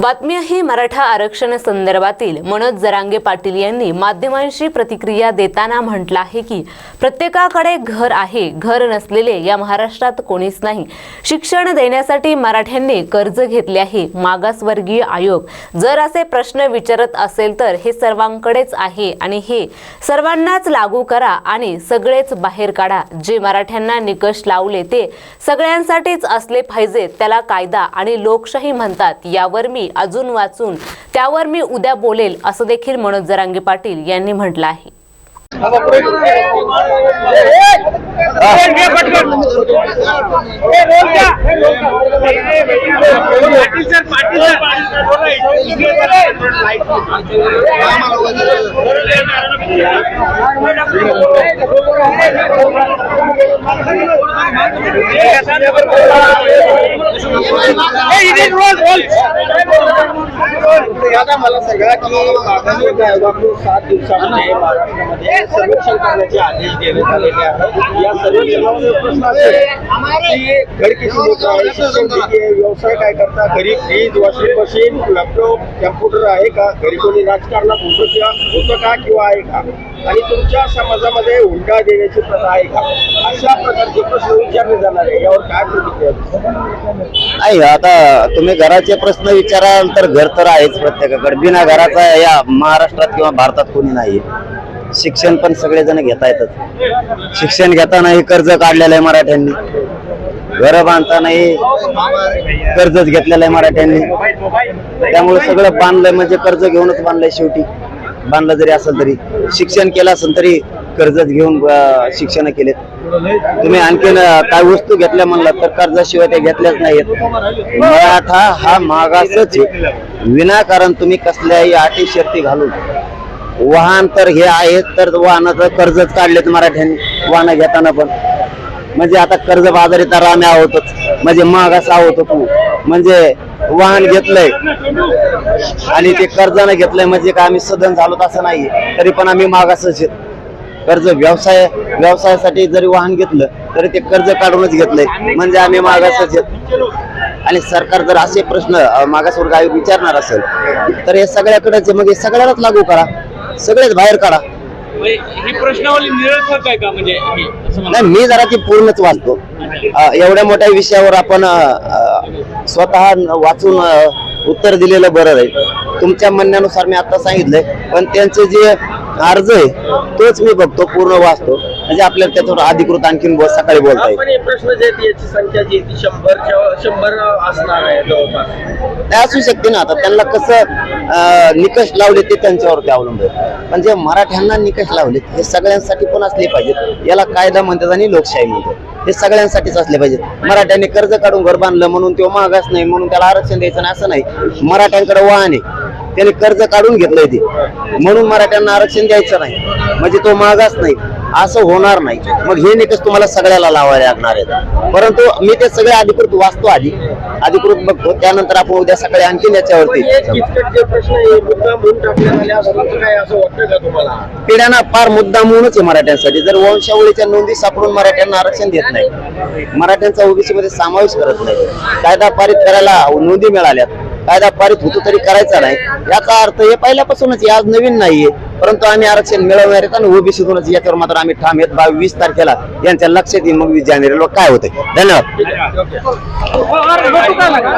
बातमी आहे मराठा आरक्षण संदर्भातील मनोज जरांगे पाटील यांनी माध्यमांशी प्रतिक्रिया देताना म्हटलं आहे की प्रत्येकाकडे घर आहे घर नसलेले या महाराष्ट्रात कोणीच नाही. शिक्षण देण्यासाठी मराठ्यांनी कर्ज घेतले आहे मागासवर्गीय आयोग. जर असे प्रश्न विचारत असेल तर हे सर्वांकडेच आहे आणि हे सर्वांनाच लागू करा आणि सगळेच बाहेर काढा. जे मराठ्यांना निकष लावले ते सगळ्यांसाठीच असले पाहिजे त्याला कायदा आणि लोकशाही म्हणतात. यावर मी अजून वाचून. त्यावर मी उद्या बोलेल असं देखील मनोज जरांगे पाटील यांनी म्हटलं आहे. मला सांगा की मागासवर्ग आयोगाकडून सात दिवसामध्ये महाराष्ट्रामध्ये सर्वेक्षण करण्याचे आदेश देण्यात आलेले आहेत या सर्वेक्षणामध्ये प्रश्न असेल की घर किती आहे शिक्षण व्यवसाय घरी fridge washing machine laptop computer आहे का घरी कोणी राजकारणात होतं किंवा का आणि तुमच्या समाजामध्ये हुंडा देण्याची प्रथा आहे का? अशा प्रकारचे प्रश्न विचारले जाणार आहे. यावर काय प्रतिक्रिया नाही आता तुम्ही घराचे प्रश्न विचाराल तर घर तर आहेच प्रत्येकाकडे. बिना घराचा या महाराष्ट्रात किंवा भारतात कोणी नाही शिक्षण पण सगळेजण घेता येतात शिक्षण घेतानाही कर्ज काढलेलं आहे मराठ्यांनी. घर बांधतानाही कर्जच घेतलेलं आहे मराठ्यांनी. त्यामुळे सगळं बांधलंय म्हणजे कर्ज घेऊनच बांधलंय शेवटी. बांधलं जरी असेल तरी शिक्षण केलं असेल तरी कर्जच घेऊन शिक्षण केलेत. तुम्ही आणखीन काय वस्तू घेतल्या म्हणलात तर कर्जाशिवाय त्या घेतल्याच नाहीत मराठा हा मागासच आहे. विनाकारण तुम्ही कसल्याही अटी शर्ती घालून वाहन तर हे आहेत तर वाहनाचं कर्जच काढलेत मराठ्यांनी वाहन घेताना पण. म्हणजे आता कर्ज बाजारी तर आम्ही आहोतच. म्हणजे मागास आहोत म्हणजे वाहन घेतलंय. आणि ते कर्जाने घेतलंय म्हणजे काय आम्ही सदन झालो असं नाही तरी पण आम्ही मागासच. कर्ज व्यवसाय व्यवसायासाठी जरी वाहन घेतलं तरी ते कर्ज काढूनच घेतलंय. म्हणजे आम्ही मागासच आणि सरकार जर असे प्रश्न मागासवर्ग आयोग विचारणार असेल तर हे सगळ्याकडेच आहे. मग हे सगळ्यालाच लागू करा. सगळेच बाहेर काढा. ही प्रश्नावली निरर्थक आहे का म्हणजे नाही मी जरा ती पूर्णच वाचतो. एवढ्या मोठ्या विषयावर आपण स्वतः वाचून उत्तर दिलेलं बरं आहे तुमच्या म्हणण्यानुसार मी आता सांगितलंय पण त्यांचे जे अर्ज आहे तोच मी बघतो पूर्ण वाचतो. म्हणजे आपल्याला त्याच्यावर अधिकृत आणखीन ब- सकाळी बोलता येईल. प्रश्न जे याची संख्या जी आहे ती शंभरच्या शंभर असणार आहे जवळपास. असू शकते ना. आता त्यांना कसं निकष लावले ते त्यांच्यावरती अवलंबून आहे. पण जे मराठ्यांना निकष लावलेत हे सगळ्यांसाठी पण असले पाहिजेत. याला कायदा म्हणतात आणि लोकशाही म्हणतात. हे सगळ्यांसाठीच असले पाहिजेत. मराठ्यांनी कर्ज काढून घर बांधलं म्हणून तो मागास नाही म्हणून त्याला आरक्षण द्यायचं नाही असं नाही. मराठ्यांकडे वाहन आहे. त्याने कर्ज काढून घेतलंय ते. म्हणून मराठ्यांना आरक्षण द्यायचं नाही. म्हणजे तो मागास नाही. असं होणार नाही. मग हे निकष तुम्हाला सगळ्याला लावायला लागणार आहेत. परंतु मी ते सगळे अधिकृत वाचतो आधी. अधिकृत बघतो त्यानंतर आपण उद्या सकाळी आणखीन याच्यावरती पिढ्यांना फार मुद्दा म्हणूनच आहे मराठ्यांसाठी. जर वंशावळीच्या नोंदी सापडून मराठ्यांना आरक्षण देत नाही मराठ्यांचा ओबीसी मध्ये समावेश करत नाही कायदा पारित करायला नोंदी मिळाल्यात कायदा पारित होतो तरी करायचा नाही याचा अर्थ हे पहिल्यापासूनच आज नवीन नाहीये परंतु आम्ही आरक्षण मिळवणार आहेत आणि ओबीसीतूनच याच्यावर मात्र आम्ही ठाम येत बावीस वीस तारखेला यांच्या लक्षात येईल मग वीस जानेवारीला काय होते धन्यवाद